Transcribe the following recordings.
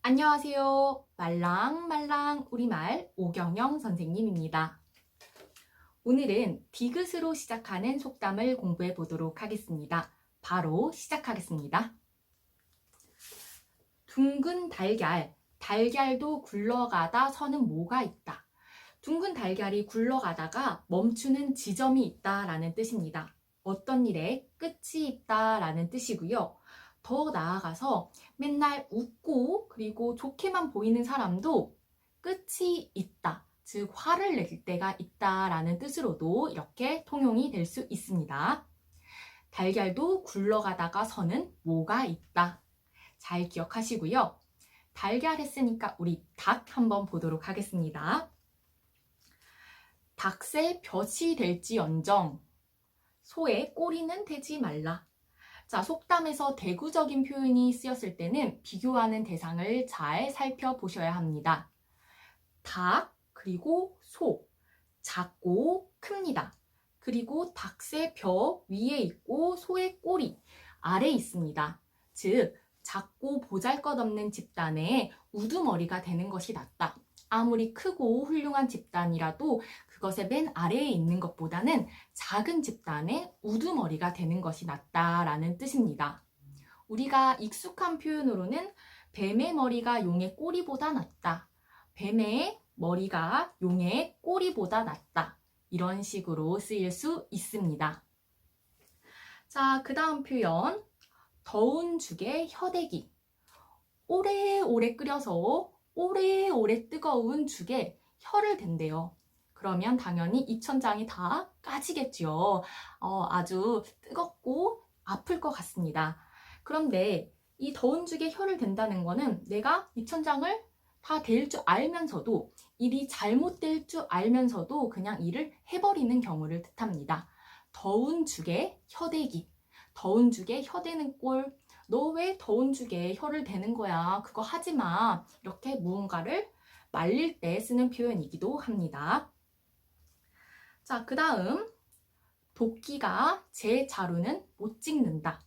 안녕하세요. 말랑말랑 우리말 오경영 선생님입니다. 오늘은 디귿으로 시작하는 속담을 공부해 보도록 하겠습니다. 바로 시작하겠습니다. 둥근 달걀, 달걀도 굴러가다 서는 뭐가 있다. 둥근 달걀이 굴러가다가 멈추는 지점이 있다 라는 뜻입니다. 어떤 일에 끝이 있다 라는 뜻이고요. 더 나아가서 맨날 웃고 그리고 좋게만 보이는 사람도 끝이 있다. 즉, 화를 낼 때가 있다라는 뜻으로도 이렇게 통용이 될 수 있습니다. 달걀도 굴러가다가 서는 뭐가 있다. 잘 기억하시고요. 달걀 했으니까 우리 닭 한번 보도록 하겠습니다. 닭새 볕이 될지언정 소의 꼬리는 되지 말라. 자, 속담에서 대구적인 표현이 쓰였을 때는 비교하는 대상을 잘 살펴보셔야 합니다. 닭, 그리고 소, 작고 큽니다. 그리고 닭새 벼 위에 있고 소의 꼬리 아래 있습니다. 즉, 작고 보잘것없는 집단의 우두머리가 되는 것이 낫다. 아무리 크고 훌륭한 집단이라도 그것의 맨 아래에 있는 것보다는 작은 집단의 우두머리가 되는 것이 낫다라는 뜻입니다. 우리가 익숙한 표현으로는 뱀의 머리가 용의 꼬리보다 낫다. 뱀의 머리가 용의 꼬리보다 낫다. 이런 식으로 쓰일 수 있습니다. 자, 그 다음 표현. 더운 죽에 혀대기. 오래오래 끓여서 오래오래 뜨거운 죽에 혀를 댄대요. 그러면 당연히 입천장이 다 까지겠죠. 어, 아주 뜨겁고 아플 것 같습니다. 그런데 이 더운 죽에 혀를 댄다는 거는 내가 입천장을 다 될 줄 알면서도 일이 잘못될 줄 알면서도 그냥 일을 해버리는 경우를 뜻합니다. 더운 죽에 혀대기. 더운 죽에 혀대는 꼴. 너 왜 더운 죽에 혀를 대는 거야? 그거 하지 마. 이렇게 무언가를 말릴 때 쓰는 표현이기도 합니다. 자, 그 다음. 도끼가 제 자루는 못 찍는다.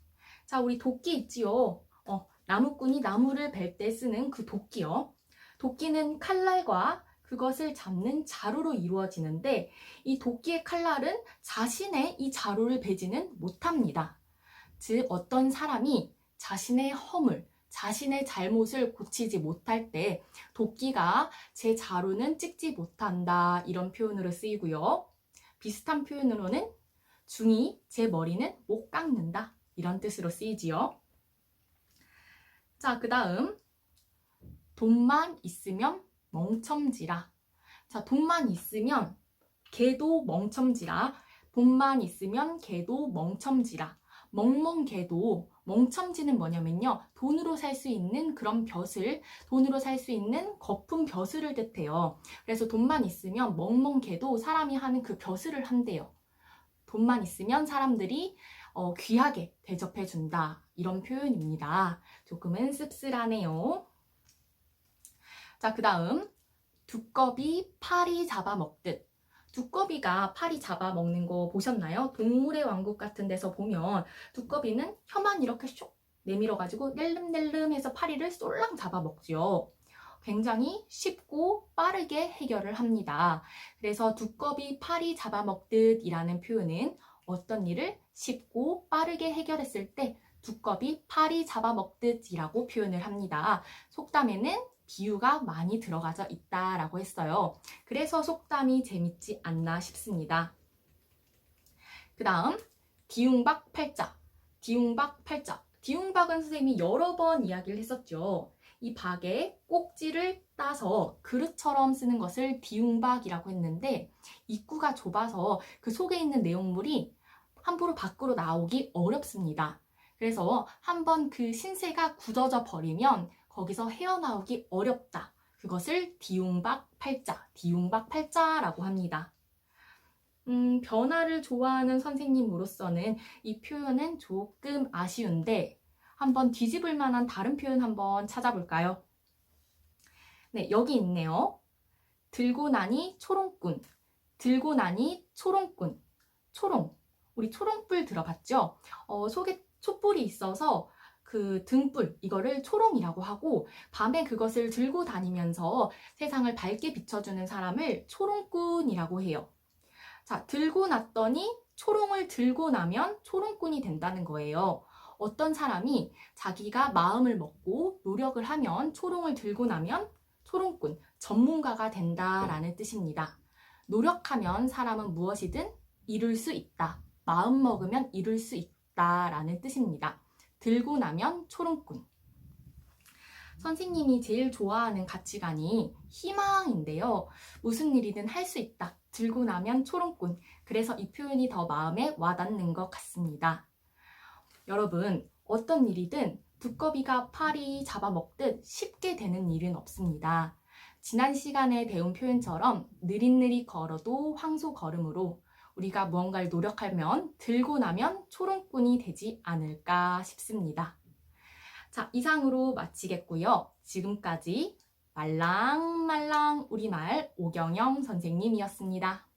자, 우리 도끼 있지요? 어, 나무꾼이 나무를 벨 때 쓰는 그 도끼요. 도끼는 칼날과 그것을 잡는 자루로 이루어지는데 이 도끼의 칼날은 자신의 이 자루를 베지는 못합니다. 즉 어떤 사람이 자신의 허물, 자신의 잘못을 고치지 못할 때 도끼가 제 자루는 찍지 못한다 이런 표현으로 쓰이고요. 비슷한 표현으로는 중이 제 머리는 못 깎는다 이런 뜻으로 쓰이지요. 자, 그 다음 돈만 있으면 멍첨지라. 자, 돈만 있으면 개도 멍첨지라. 돈만 있으면 개도 멍첨지라. 멍멍개도 멍첨지는 뭐냐면요. 돈으로 살 수 있는 그런 벼슬, 돈으로 살 수 있는 거품 벼슬을 뜻해요. 그래서 돈만 있으면 멍멍개도 사람이 하는 그 벼슬을 한대요. 돈만 있으면 사람들이 어, 귀하게 대접해준다. 이런 표현입니다. 조금은 씁쓸하네요. 자, 그 다음. 두꺼비 파리 잡아먹듯. 두꺼비가 파리 잡아먹는 거 보셨나요? 동물의 왕국 같은 데서 보면 두꺼비는 혀만 이렇게 쇽 내밀어가지고 낼름낼름 해서 파리를 쏠랑 잡아먹지요. 굉장히 쉽고 빠르게 해결을 합니다. 그래서 두꺼비 파리 잡아먹듯 이라는 표현은 어떤 일을 쉽고 빠르게 해결했을 때 두꺼비 파리 잡아먹듯 이라고 표현을 합니다. 속담에는 비유가 많이 들어가져 있다라고 했어요. 그래서 속담이 재밌지 않나 싶습니다. 그 다음 디웅박 팔자 디웅박 팔자 디웅박은 선생님이 여러 번 이야기를 했었죠. 이 박에 꼭지를 따서 그릇처럼 쓰는 것을 디웅박이라고 했는데 입구가 좁아서 그 속에 있는 내용물이 함부로 밖으로 나오기 어렵습니다. 그래서 한번 그 신세가 굳어져 버리면 거기서 헤어나오기 어렵다. 그것을 디웅박 팔자, 디웅박 팔자라고 합니다. 음, 변화를 좋아하는 선생님으로서는 이 표현은 조금 아쉬운데 한번 뒤집을 만한 다른 표현 한번 찾아볼까요? 네, 여기 있네요. 들고 나니 초롱꾼, 들고 나니 초롱꾼, 초롱. 우리 초롱불 들어봤죠? 어, 속에 촛불이 있어서 그 등불 이거를 초롱이라고 하고 밤에 그것을 들고 다니면서 세상을 밝게 비춰주는 사람을 초롱꾼이라고 해요. 자, 들고 났더니 초롱을 들고 나면 초롱꾼이 된다는 거예요. 어떤 사람이 자기가 마음을 먹고 노력을 하면 초롱을 들고 나면 초롱꾼, 전문가가 된다라는 뜻입니다. 노력하면 사람은 무엇이든 이룰 수 있다. 마음 먹으면 이룰 수 있다라는 뜻입니다. 들고 나면 초롱꾼. 선생님이 제일 좋아하는 가치관이 희망인데요. 무슨 일이든 할 수 있다. 들고 나면 초롱꾼. 그래서 이 표현이 더 마음에 와닿는 것 같습니다. 여러분, 어떤 일이든 두꺼비가 파리 잡아먹듯 쉽게 되는 일은 없습니다. 지난 시간에 배운 표현처럼 느릿느릿 걸어도 황소 걸음으로 우리가 무언가를 노력하면 들고 나면 초롱꾼이 되지 않을까 싶습니다. 자, 이상으로 마치겠고요. 지금까지 말랑말랑 우리말 오경영 선생님이었습니다.